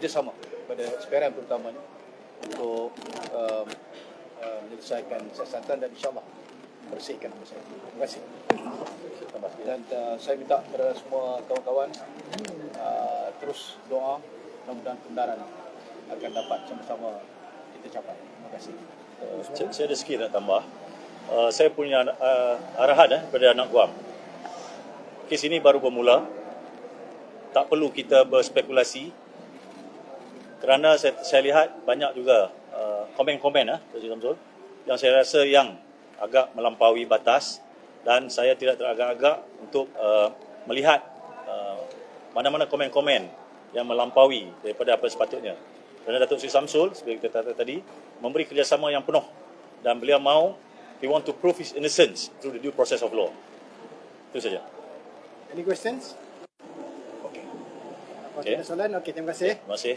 kerjasama pada SPRM terutamanya untuk um, uh, menyelesaikan siasatan dan insyaAllah bersihkan masalah itu. Terima kasih. Dan uh, saya minta kepada semua kawan-kawan uh, terus doa mudah-mudahan kebenaran akan dapat sama-sama kita capai. Terima kasih. Uh, saya, saya ada sikit nak tambah. Uh, saya punya uh, arahan eh, kepada anak guam. Kes ini baru bermula. Tak perlu kita berspekulasi. Kerana saya, saya lihat banyak juga uh, komen-komen eh, Tuan Samsul, yang saya rasa yang agak melampaui batas dan saya tidak teragak-agak untuk uh, melihat uh, mana-mana komen-komen yang melampaui daripada apa sepatutnya. Kerana Datuk Seri Samsul, seperti kita kata tadi, memberi kerjasama yang penuh dan beliau mahu he want to prove his innocence through the due process of law. Itu saja. Any questions? Okay. Apa Okay. okay. soalan? Okay, terima kasih. Terima kasih.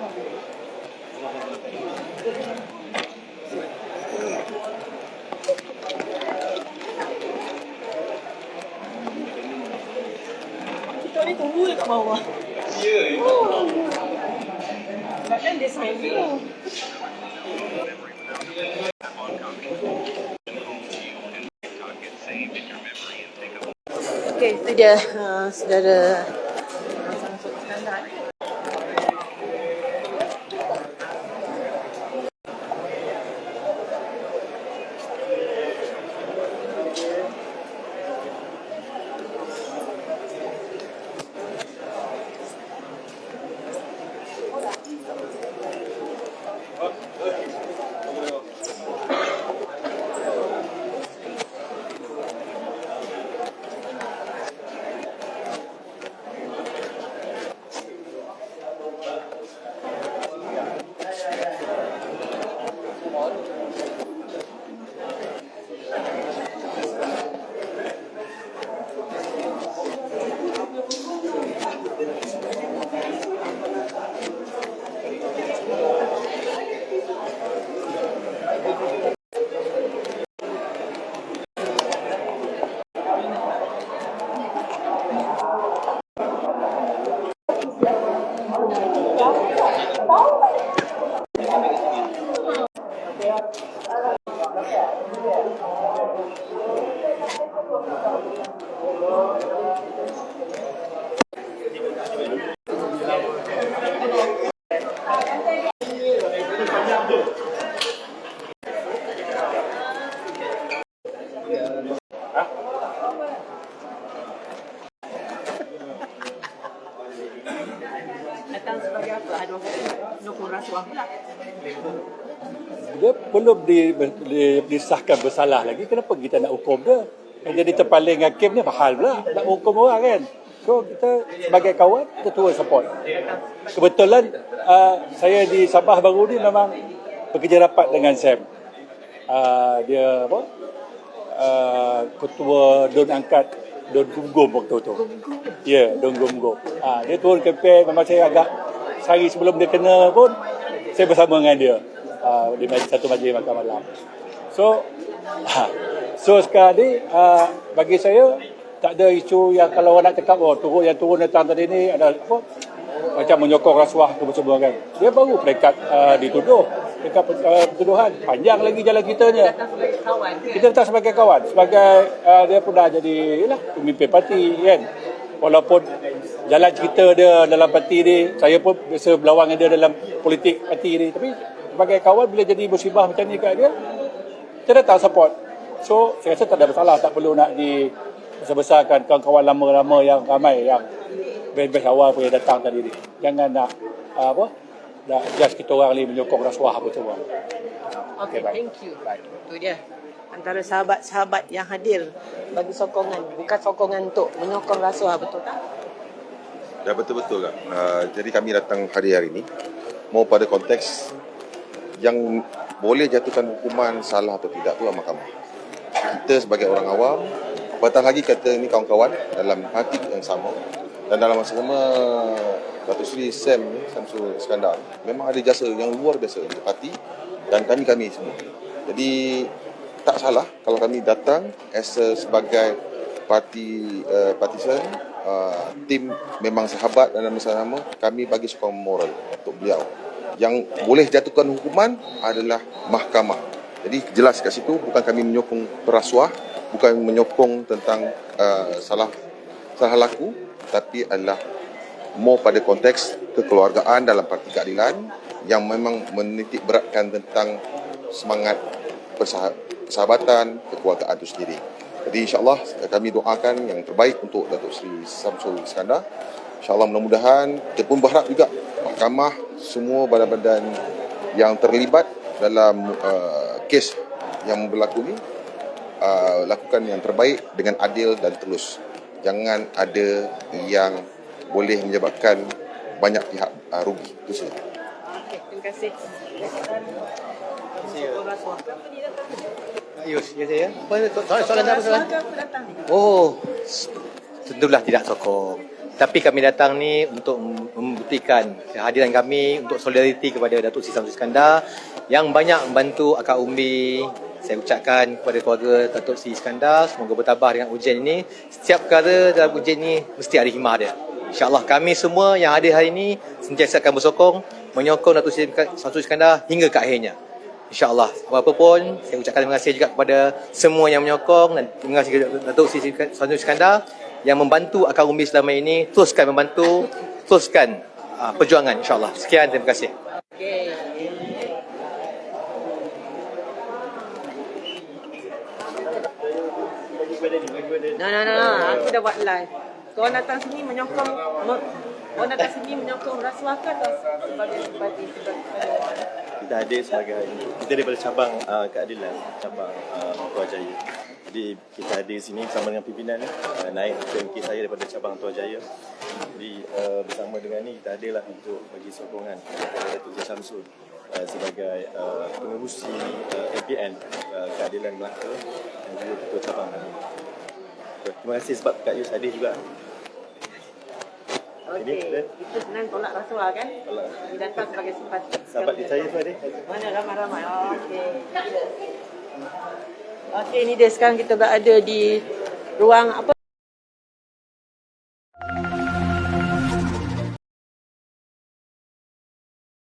lah. Kita ni tunggu dekat bawah. Ya. Oh. Sebabkan dia sign dulu. Okey, itu dia uh, saudara Samsung Iskandar. Datang sebagai apa? Ada dukung rasuah pula. Dia belum di, di, disahkan bersalah lagi. Kenapa kita nak hukum dia? Yang jadi terpaling hakim ni mahal pula. Nak hukum orang kan? So kita sebagai kawan kita turun support. Kebetulan uh, saya di Sabah baru ni memang bekerja rapat dengan Sam. Uh, dia apa? Uh, ketua Don Angkat Don Gum-Gum waktu tu. Ya yeah, Don Gum-Gum uh, dia turun kempen memang saya agak sehari sebelum dia kena pun saya bersama dengan dia uh, di majlis, satu majlis makan malam. So, so sekarang ni uh, bagi saya tak ada isu yang kalau orang nak cakap oh turun yang turun datang tadi ni ada apa macam menyokong rasuah ke semua kan. Dia baru peringkat uh, dituduh. dekat uh, tuduhan. Panjang lagi jalan kita ni. Datang sebagai kawan? Kita datang sebagai kawan, sebagai uh, dia pun dah jadi yalah, pemimpin parti kan. Walaupun jalan cerita dia dalam parti ni, saya pun biasa berlawan dengan dia dalam politik parti ni. Tapi sebagai kawan bila jadi musibah macam ni kat dia, kita datang support. So, saya rasa tak ada masalah, tak perlu nak di besar-besarkan kawan-kawan lama-lama yang ramai yang best-best awal pun yang datang tadi ni. Jangan nak uh, apa? Nak just kita orang ni menyokong rasuah apa semua. Okay, baik. thank you. Itu dia. Antara sahabat-sahabat yang hadir bagi sokongan. Bukan sokongan untuk menyokong rasuah, betul tak? Ya betul-betul kan. Uh, jadi kami datang hari hari ini mau pada konteks yang boleh jatuhkan hukuman salah atau tidak tu mahkamah. Kita sebagai orang awam, apatah lagi kata ini kawan-kawan dalam parti yang sama dan dalam masa sama Datuk Seri Sam Samsul Iskandar memang ada jasa yang luar biasa untuk parti dan kami-kami semua. Jadi tak salah kalau kami datang as a, sebagai parti uh, partisan uh, tim memang sahabat dan dalam masa sama kami bagi sokongan moral untuk beliau. Yang boleh jatuhkan hukuman adalah mahkamah. Jadi jelas kat situ bukan kami menyokong perasuah bukan menyokong tentang uh, salah salah laku tapi adalah more pada konteks kekeluargaan dalam parti keadilan yang memang menitik beratkan tentang semangat persah- persahabatan kekeluargaan itu sendiri. Jadi insyaAllah kami doakan yang terbaik untuk Datuk Seri Samsul Iskandar. InsyaAllah mudah-mudahan kita pun berharap juga mahkamah semua badan-badan yang terlibat dalam uh, kes yang berlaku ni uh, lakukan yang terbaik dengan adil dan telus. Jangan ada yang boleh menyebabkan banyak pihak uh, rugi. Itu saja. Okay, terima kasih. Ya saya. Soalan soalan apa soalan? Oh, tentulah tidak sokong. Tapi kami datang ni untuk membuktikan kehadiran kami untuk solidariti kepada Datuk Sri Samsul Iskandar yang banyak membantu akak umbi. Saya ucapkan kepada keluarga Datuk Sri Iskandar semoga bertabah dengan ujian ini. Setiap perkara dalam ujian ini mesti ada hikmah dia. InsyaAllah kami semua yang hadir hari ini sentiasa akan bersokong menyokong Datuk Sri Samsul Iskandar hingga ke akhirnya. InsyaAllah. Apa pun, saya ucapkan terima kasih juga kepada semua yang menyokong dan terima kasih kepada Datuk Sri Sanjur Iskandar yang membantu akar umbi selama ini. Teruskan membantu, teruskan uh, perjuangan insyaAllah. Sekian, terima kasih. No, no, no, no. Aku dah buat live. Korang datang sini menyokong me, Korang datang sini menyokong rasuah ke atau sebagai simpati sebagai kita hadir sebagai kita daripada cabang uh, keadilan cabang uh, Tua Jaya. Jadi kita hadir sini bersama dengan pimpinan uh, naik PMK saya daripada cabang Tua Jaya. Jadi uh, bersama dengan ni kita hadirlah untuk bagi sokongan kepada Datuk Zia Syamsul uh, sebagai uh, pengerusi uh, MPN uh, keadilan Melaka dan juga ketua cabang. Terima kasih sebab Kak Yus hadir juga. Okey, itu senang tolak rasuah kan? Tolak. Datang sebagai simpati. Sahabat di saya tu ada. Mana ramai-ramai. Okey. Okey, ni dia sekarang kita berada di ruang apa?